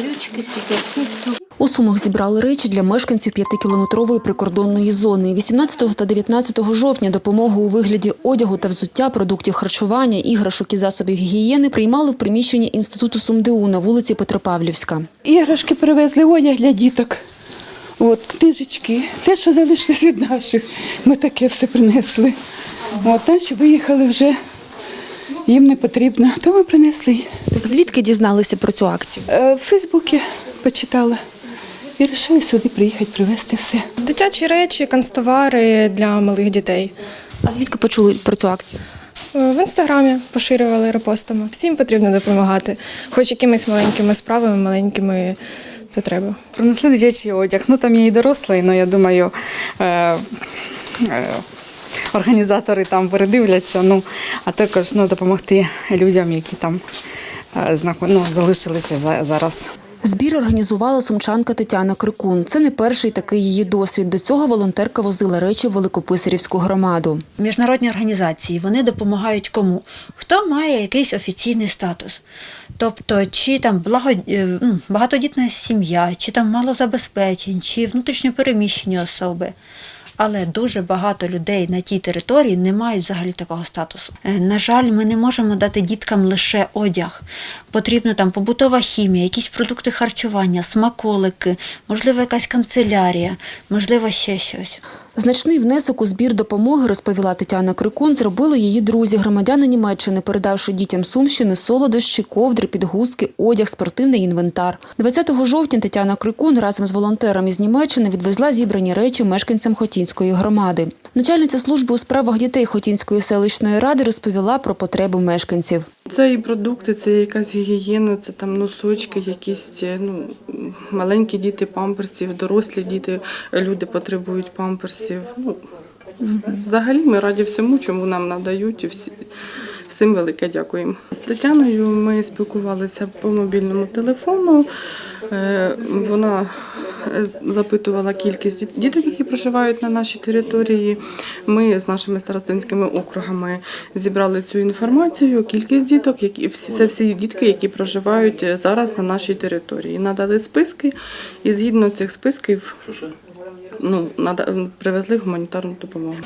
брючки, скільки. У Сумах зібрали речі для мешканців п'ятикілометрової прикордонної зони. 18 та 19 жовтня допомогу у вигляді одягу та взуття, продуктів харчування, іграшок і засобів гігієни приймали в приміщенні Інституту СумДУ на вулиці Петропавлівська. Іграшки привезли, одяг для діток. От, книжечки, те, що залишилось від наших, ми таке все принесли. От, наші виїхали вже, їм не потрібно, то ми принесли. Звідки дізналися про цю акцію? Е, В Фейсбуці почитала і вирішили сюди приїхати, привезти все. Дитячі речі, канцтовари для малих дітей. А звідки почули про цю акцію? Е, В інстаграмі поширювали репостами. Всім потрібно допомагати, хоч якимись маленькими справами, маленькими то треба. Принесли дитячий одяг. Ну там є і дорослий, але я думаю, е, організатори там передивляться. Ну, а також ну, допомогти людям, які там е, ну, залишилися за- зараз. Збір організувала сумчанка Тетяна Крикун. Це не перший такий її досвід. До цього волонтерка возила речі в Великописарівську громаду. Міжнародні організації вони допомагають кому? Хто має якийсь офіційний статус? Тобто, чи там благо, е, ну, багатодітна сім'я, чи там малозабезпечень, чи внутрішньопереміщені особи. Але дуже багато людей на тій території не мають взагалі такого статусу. Е, На жаль, ми не можемо дати діткам лише одяг. Потрібна там побутова хімія, якісь продукти харчування, смаколики, можливо, якась канцелярія, можливо, ще щось. Значний внесок у збір допомоги, розповіла Тетяна Крикун, зробили її друзі, громадяни Німеччини, передавши дітям Сумщини солодощі, ковдри, підгузки, одяг, спортивний інвентар. 20 жовтня Тетяна Крикун разом з волонтерами з Німеччини відвезла зібрані речі мешканцям Хотінської громади. Начальниця служби у справах дітей Хотінської селищної ради розповіла про потреби мешканців. Це і продукти, це якась гігієна, це там носочки, якісь е, ну, маленькі діти памперсів, дорослі діти, люди потребують памперсів. Ну, взагалі ми раді всьому, чому нам надають. Всі, всім велике дякуємо. З Тетяною ми спілкувалися по мобільному телефону. Е, Вона е, запитувала кількість діт- діток, проживають на нашій території. Ми з нашими старостинськими округами зібрали цю інформацію. Кількість діток, які всі це всі дітки, які проживають е, зараз на нашій території. Надали списки, і згідно цих списків ну, привезли гуманітарну допомогу.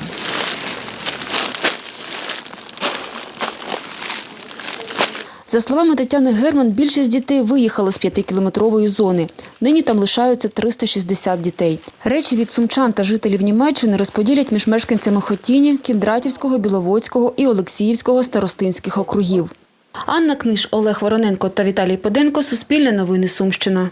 За словами Тетяни Герман, більшість дітей виїхали з п'ятикілометрової зони. Нині там лишаються 360 дітей. Речі від сумчан та жителів Німеччини розподілять між мешканцями Хотіні, Кіндратівського, Біловодського і Олексіївського старостинських округів. Анна Книж, Олег Вороненко та Віталій Поденко. Суспільне новини Сумщина.